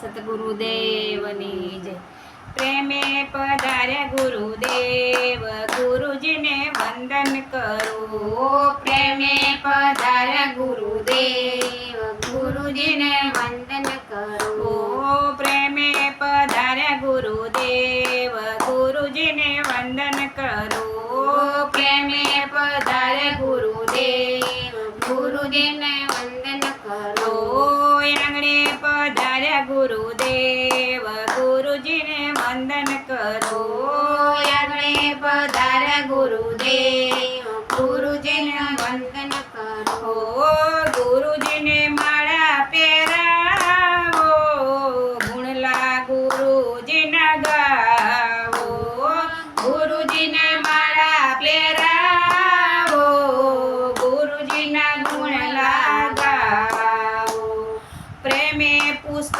સતગુરુદેવની જય. પ્રેમે પધાર્યા ગુરુદેવ ગુરુજીને વંદન કરો. પ્રેમે પધાર્યા ગુરુદેવ પધાર્યા ગુરુદેવ. ગુરુજીને વંદન કરો. ગુરુજીને માળા પહેરાવો. ગુણલા ગુરુજીના ગાવો. ગુરુજીને માળા પહેરાવો. ગુરુજીના ગુણલા ગાવો પ્રેમે પુષ્પ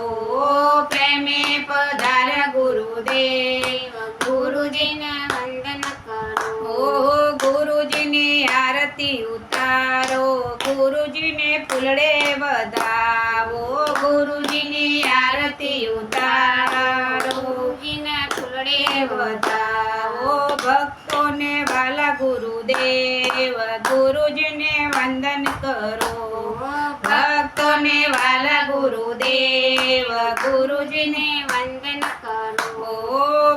કરો પ્રેમે પધાર્યા ગુરુદેવ. ગુરુજીને વંદન ગુરુજીની આરતી ઉતારો. ગુરુજીને ફૂલડે વધાવો. ગુરુજીની આરતી ગુરુજીને વંદન ગુરુદેવ ગુરુજીને વંદન કરો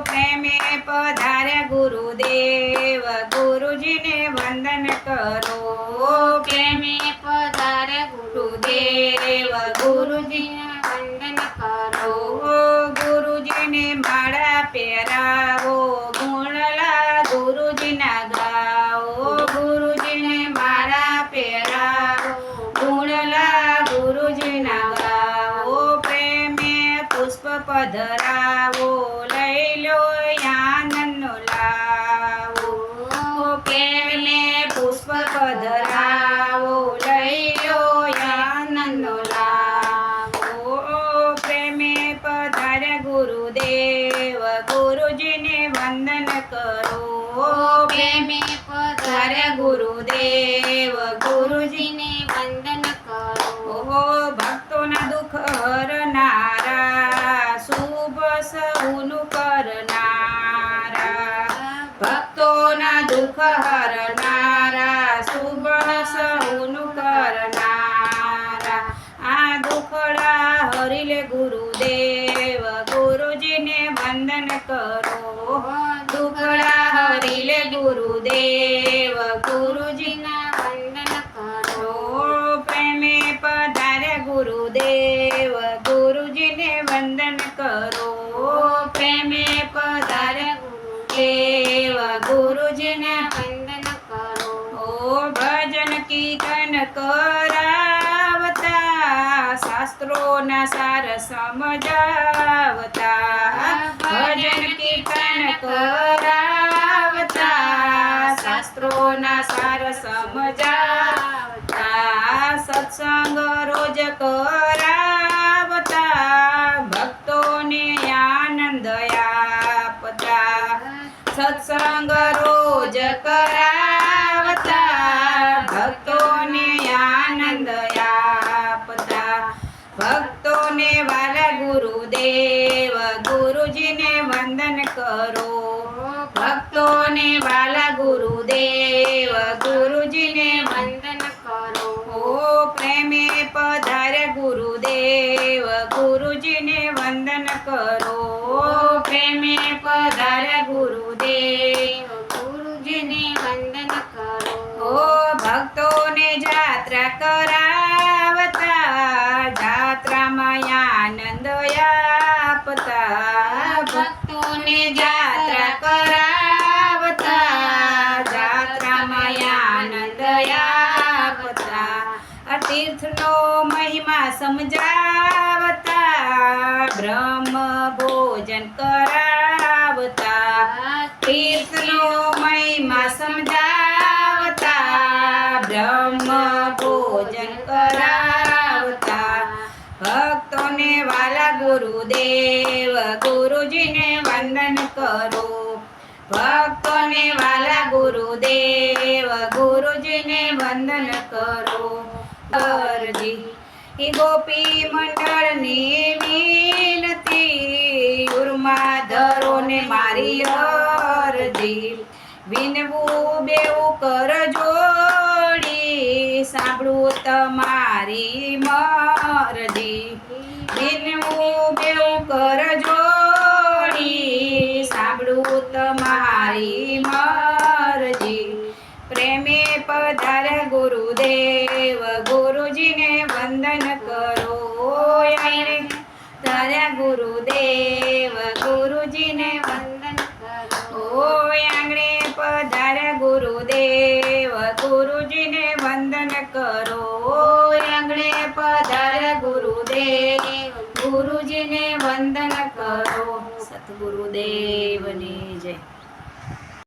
પ્રેમે પધાર્યા ગુરુદેવ ગુરુજીને વંદન કરો પ્રેમે પધાર્યા ગુરુદેવ ગુરુજીને વંદન કરો ઓ ગુરુજીને માળા પહેરાવો ગુણલા ગુરુજીના ગાઓ ગુરુજીને માળા પહેરાવો ગુણલા ગુરુજીના ગાઓ પ્રેમે પુષ્પ પધરાવો, લઈ લો, આનંદનો લાવો. પ્રેમે પુષ્પ પધરાવો, લઈ લો, આનંદનો લાવો. પ્રેમે પધાર ગુરુદેવ, ગુરુજીને વંદન કરો. પ્રેમે પધાર ગુરુદેવ ગુરુજી ગુરુજીને વંદન ભક્તોના દુઃખ હરનારા શુભ સૌનું કરનારા આ દુખડા હરિલે ગુરુદેવ ગુરુજીને વંદન કરો દુખડા હરિલે ગુરુદેવ ભજન કીર્તન કરાવતા શાસ્ત્રોના સાર સમજાવતા ભજન કીર્તન કરાવતા શાસ્ત્રોના સાર સમજાવતા સત્સંગ રોજ કરાવતા ભક્તોને આનંદ આપતા સત્સંગ રોજ કરાવતા ભક્તોને વાલા ગુરુદેવ, ગુરુજીને વંદન કરો. ભક્તોને વાલા ગુરુદેવ, ગુરુજીને વંદન કરો. ઓ પ્રેમે પધાર ગુરુદેવ, ગુરુજીને વંદન કરો. પ્રેમે પધાર ગુરુદેવ, ગુરુજીને વંદન કરો. ઓ ભક્તોને જાત્રા કરાવતા તીર્થનો મહિમા સમજાવતા બ્રહ્મ ભોજન કરાવતા તીર્થનો મહિમા સમજાવતા બ્રહ્મ ભોજન કરાવતા ભક્તોને વાલા ગુરુદેવ ગુરુજીને વંદન કરો. ભક્તોને વાલા ગુરુદેવ, ગુરુજીને વંદન કરો. હરજી ગોપી મંડળની વિનતી ઉર્મા ધરો ને મારી અરજી. વિનવું બેવું કર જોડી, સાંભળું તમારી મરજી વિનવું બેવું કર જોડી સાંભળું તમારી મરજી પ્રેમે પધાર ગુરુદેવ ગુરુજીને વંદન કરો આઈને તાર્યા ગુરુદેવ, ગુરુજીને વંદન કરો. આંગણે પધાર્યા ગુરુદેવ, ગુરુજીને વંદન કરો. આંગણે પધાર્યા ગુરુદેવ, ગુરુજીને વંદન કરો. સતગુરુદેવની જય